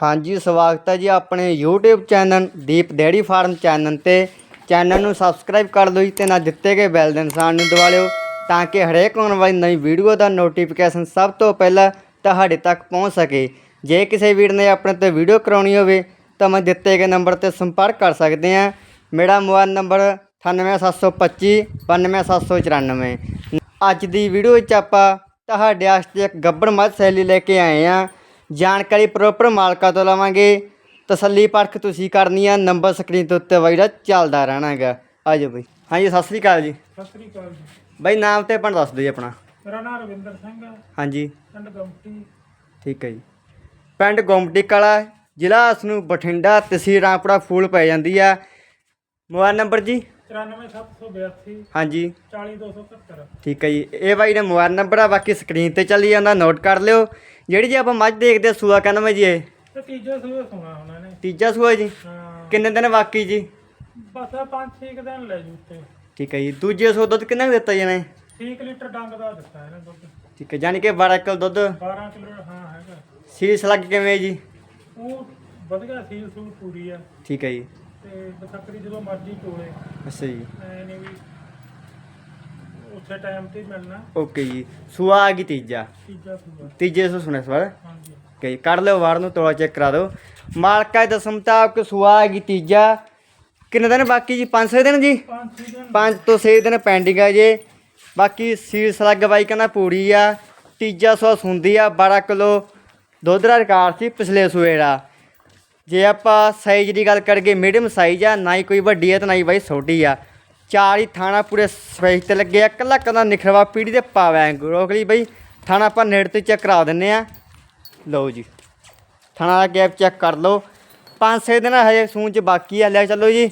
ਹਾਂਜੀ, ਸਵਾਗਤ ਹੈ ਜੀ ਆਪਣੇ YouTube channel Deep dairy farm channel ਤੇ। ਚੈਨਲ ਨੂੰ ਸਬਸਕ੍ਰਾਈਬ ਕਰ ਲਓ ਜੀ ਤੇ ਨਾਲ ਦਿੱਤੇ ਗਏ ਬੈਲ ਦੇ ਨਿਸ਼ਾਨ ਨੂੰ ਦਬਾ ਲਿਓ ਤਾਂ ਕਿ ਹਰੇਕ ਆਉਣ ਵਾਲੀ ਨਵੀਂ ਵੀਡੀਓ ਦਾ ਨੋਟੀਫਿਕੇਸ਼ਨ ਸਭ ਤੋਂ ਪਹਿਲਾਂ ਤੁਹਾਡੇ ਤੱਕ ਪਹੁੰਚ ਸਕੇ। ਜੇ ਕਿਸੇ ਵੀਰ ਨੇ ਆਪਣੇ ਤੇ ਵੀਡੀਓ ਕਰਾਉਣੀ ਹੋਵੇ ਤਾਂ ਮੈਂ ਦਿੱਤੇ ਗਏ ਨੰਬਰ ਤੇ ਸੰਪਰਕ ਕਰ ਸਕਦੇ ਆ ਮੇਰਾ ਮੋਬਾਈਲ ਨੰਬਰ 98725 92794 ਅੱਜ ਦੀ ਵੀਡੀਓ ਵਿੱਚ ਆਪਾਂ ਤੁਹਾਡੇ ਵਾਸਤੇ ਇੱਕ ਗੱਬੜ ਮੱਝ ਸੈਲੀ ਲੈ ਕੇ ਆਏ ਆ ਜਾਣਕਾਰੀ ਪ੍ਰੋਪਰ ਮਾਲਕਾਂ ਤੋਂ ਲਵਾਂਗੇ। ਤਸੱਲੀ ਪਰਖ ਤੁਸੀਂ ਕਰਨੀ ਆ ਨੰਬਰ ਸਕਰੀਨ ਦੇ ਉੱਤੇ ਬਾਈ ਦਾ ਚੱਲਦਾ ਰਹਿਣਾ ਹੈਗਾ ਆਜੋ ਬਈ। ਹਾਂਜੀ ਸਤਿ ਸ੍ਰੀ ਅਕਾਲ ਜੀ। ਸਤਿ ਸ੍ਰੀ ਅਕਾਲ ਜੀ। ਬਾਈ ਨਾਮ ਤੇ ਆਪਣਾ ਦੱਸ ਦਿਓ ਜੀ ਆਪਣਾ। ਮੇਰਾ ਨਾਮ ਰਵਿੰਦਰ ਸਿੰਘ ਹੈ ਹਾਂਜੀ। ਪਿੰਡ ਗਮਟੀ। ਠੀਕ ਹੈ ਜੀ। ਪਿੰਡ ਗੋਮਟੀ ਕਲਾ ਜ਼ਿਲ੍ਹਾ ਇਸ ਨੂੰ ਬਠਿੰਡਾ ਤਹਿਸੀਲ ਰਾਮਪੁਰਾ ਫੂਲ ਪੈ ਜਾਂਦੀ ਆ। ਮੋਬਾਈਲ ਨੰਬਰ ਜੀ? 94782 ਹਾਂਜੀ। 40271 ਠੀਕ ਹੈ ਜੀ। ਇਹ ਬਾਈ ਦਾ ਮੋਬਾਈਲ ਨੰਬਰ ਆ ਬਾਕੀ ਸਕਰੀਨ ਤੇ ਚੱਲੀ ਜਾਂਦਾ ਨੋਟ ਕਰ ਲਿਓ। ਜਿਹੜੀ ਜੀ ਆਪਾਂ ਮੱਝ ਦੇਖਦੇ ਆ ਸੂਆ ਕਹਿੰਦਾ ਜੀ ਇਹ। ਤੇ ਤੀਜਾ ਸੂਆ ਸੁਣਾ ਉਹਨਾਂ ਨੇ। ਤੀਜਾ ਸੂਆ ਜੀ? ਹਾਂ। ਕਿੰਨੇ ਦਿਨ ਬਾਕੀ ਜੀ? ਬਸ ਆ ਪੰਜ ਛੇ ਕੁ ਦਿਨ ਲੈ ਜੂ ਤੇ ਠੀਕ ਹੈ ਜੀ। ਦੂਜੇ ਸੂਆ ਦੁੱਧ ਕਿੰਨਾ ਕੁ ਦਿੱਤਾ ਜੀ ਨੇ 6 ਲੀਟਰ ਡੰਗ ਦਾ ਦਿੱਤਾ ਇਹਨੇ ਦੁੱਧ। ਠੀਕ ਹੈ ਯਾਨੀ ਕਿ 12 ਕਿਲੋ ਦੁੱਧ। 12 ਕਿਲੋ ਹਾਂ ਹੈਗਾ। ਸੀਸ ਲੱਗ ਕਿਵੇਂ ਜੀ? ਉਹ ਵਧੀਆ ਸੀਲ ਸੂਲ ਪੂਰੀ ਆ। ਠੀਕ ਹੈ ਜੀ। ਤੇ ਬਸਕਰੀ ਜਦੋਂ ਮਰਜ਼ੀ ਚੋਲੇ ਅੱਛਾ ਜੀ। ਐ ਨਹੀਂ ਵੀ ਉਸੇ ਟਾਈਮ ਤੇ ਹੀ ਮਿਲਣਾ। ਓਕੇ ਜੀ। ਸੂਆ ਆ ਗਈ ਤੀਜਾ। ਤੀਜਾ ਸੂਆ। ਤੀਜੇ ਸੂ ਸੁਣਿਆ ਸਵਾਲ? ਹਾਂਜੀ। ਜੀ ਕੱਢ ਲਿਓ ਵਾਰ ਨੂੰ ਤੋੜਾ ਚੈੱਕ ਕਰਾ ਦਿਓ। ਮਾਲਕਾ ਦਾ ਸਮਤਾ ਕਿ ਸੂਆ ਆ ਗਈ ਤੀਜਾ। ਕਿੰਨੇ ਦਿਨ ਬਾਕੀ ਜੀ? 5-6 ਦਿਨ ਜੀ? ਪੰਜ ਛੇ ਦਿਨ। 5 ਤੋਂ 6 ਦਿਨ ਪੈਂਡਿੰਗ ਆ ਜੇ। ਬਾਕੀ ਸੀਸ ਲੱਗ ਬਾਈ ਕਹਿੰਦਾ ਪੂਰੀ ਆ। ਤੀਜਾ ਸੌ ਸੁੰਦੀ ਆ 12 ਕਿਲੋ ਦੁੱਧ ਦਾ ਰਿਕਾਰਡ ਸੀ ਪਿਛਲੇ ਸੂਏ ਦਾ। ਜੇ ਆਪਾਂ ਸਾਈਜ਼ ਦੀ ਗੱਲ ਕਰੀਏ ਮੀਡੀਅਮ ਸਾਈਜ਼ ਆ ਨਾ ਹੀ ਕੋਈ ਵੱਡੀ ਹੈ ਤੇ ਨਾ ਹੀ ਬਾਈ ਛੋਟੀ ਆ। ਚਾਰ ਹੀ ਥਾਣਾ ਪੂਰੇ ਸਪੇਸ ਤੇ ਲੱਗੇ ਆ। ਕੱਲਾ ਕੱਲਾ ਨਿਖਰਵਾ ਪੀੜੀ ਦੇ ਪਾਵੈ ਰੋਕ ਲਈ ਬਈ। ਥਾਣਾ ਆਪਾਂ ਨੇੜ ਤੇ ਚੈੱਕ ਕਰਾ ਦਿੰਨੇ ਆ। ਲਓ ਜੀ। ਥਾਣਾ ਦਾ ਗੈਪ ਚੈੱਕ ਕਰ ਲਓ। ਪੰਜ ਛੇ ਦਿਨ ਹਜੇ ਸੂਣ ਚ ਬਾਕੀ ਆ। ਲੈ ਚੱਲੋ ਜੀ।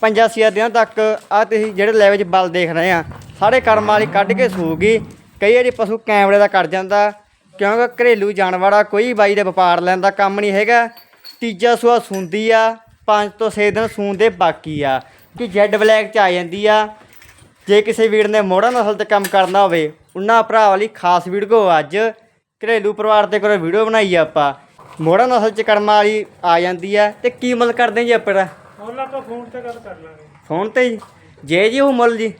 ਪੰਜਾਂ ਛੇ ਦਿਨਾਂ ਤੱਕ ਆ ਤੁਸੀਂ ਜਿਹੜੇ ਲੈਵਲ 'ਚ ਬਲ ਦੇਖ ਰਹੇ ਆ, ਸਾਰੇ ਕਰਮ ਵਾਲੀ ਕੱਢ ਕੇ ਸੂਗੀ ਕਈ ਵਾਰੀ ਪਸ਼ੂ ਕੈਮਰੇ ਦਾ ਕੱਢ ਜਾਂਦਾ। ਕਿਉਂਕਿ ਘਰੇਲੂ ਜਾਨਵਰ ਆ, ਕੋਈ ਬਾਈ ਦੇ ਵਪਾਰ ਲੈਣ ਦਾ ਕੰਮ ਨਹੀਂ ਹੈਗਾ। ਤੀਜਾ ਸੂਆ ਸੁੰਦੀ ਆ। ਪੰਜ ਤੋਂ ਛੇ ਦਿਨ ਸੂਣ ਦੇ ਬਾਕੀ ਆ। ਕਿ ਜੈਡ ਬਲੈਕ ਚ ਆ ਜਾਂਦੀ ਆ। ਜੇ ਕਿਸੇ ਵੀਰ ਨੇ ਮੋੜਾ ਨਸਲ ਤੇ ਕੰਮ ਕਰਨਾ ਹੋਵੇ ਉਹਨਾਂ ਭਰਾ ਵਾਲੀ ਖਾਸ ਵੀਡੀਓ ਅੱਜ ਘਰੇਲੂ ਪਰਿਵਾਰ ਤੇ ਕੋਈ ਵੀਡੀਓ ਬਣਾਈ ਆ ਆਪਾਂ। ਮੋੜਾ ਨਸਲ ਚ ਕਰਮ ਵਾਲੀ ਆ ਜਾਂਦੀ ਆ ਤੇ ਕੀ ਮੁੱਲ ਕਰਦੇ ਜੀ ਆਪਾਂ? ਉਹਨਾਂ ਆਪਾਂ ਫੋਨ ਤੇ ਗੱਲ ਕਰ ਲਾਂਗੇ। ਫੋਨ ਤੇ ਜੀ? ਜੇ ਜੀ ਉਹ ਮੁੱਲ ਜੀ?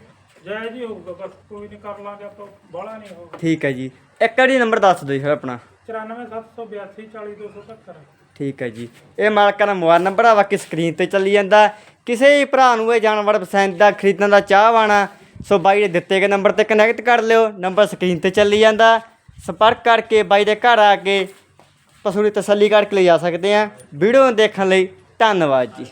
ਜੈ ਜੀ ਹੋਊਗਾ ਬਸ ਕੋਈ ਨਹੀਂ ਕਰ ਲਾਂਗੇ ਆਪਾਂ ਬਾਹਲਾ ਨਹੀਂ ਹੋਊਗਾ। ਠੀਕ ਹੈ ਜੀ। ਇੱਕ ਵਾਰੀ ਨੰਬਰ ਦੱਸ ਦਿਓ ਜੀ ਫਿਰ ਆਪਣਾ। 94782 40270 ਠੀਕ ਹੈ ਜੀ। ਇਹ ਮਾਲਕਾਂ ਦਾ ਮੋਬਾਈਲ ਨੰਬਰ ਆ ਬਾਕੀ ਸਕਰੀਨ ਤੇ ਚੱਲੀ ਜਾਂਦਾ। ਕਿਸੇ ਵੀ ਭਰਾ ਨੂੰ ਇਹ ਜਾਨਵਰ ਪਸੰਦ ਦਾ, ਖਰੀਦਣ ਦਾ ਚਾਹਵਾਨਾ ਸੋ ਬਾਈ ਦੇ ਦਿੱਤੇ ਗਏ ਨੰਬਰ ਤੇ ਕਨੈਕਟ ਕਰ ਲਿਓ। ਨੰਬਰ ਸਕਰੀਨ ਤੇ ਚੱਲੀ ਜਾਂਦਾ। ਸੰਪਰਕ ਕਰਕੇ ਬਾਈ ਦੇ ਘਰ ਆ ਕੇ ਪਸ਼ੂ ਦੀ ਤਸੱਲੀ ਕਰਕੇ ਲੈ ਜਾ ਸਕਦੇ ਆ। ਵੀਡੀਓ ਨੂੰ ਦੇਖਣ ਲਈ ਧੰਨਵਾਦ ਜੀ।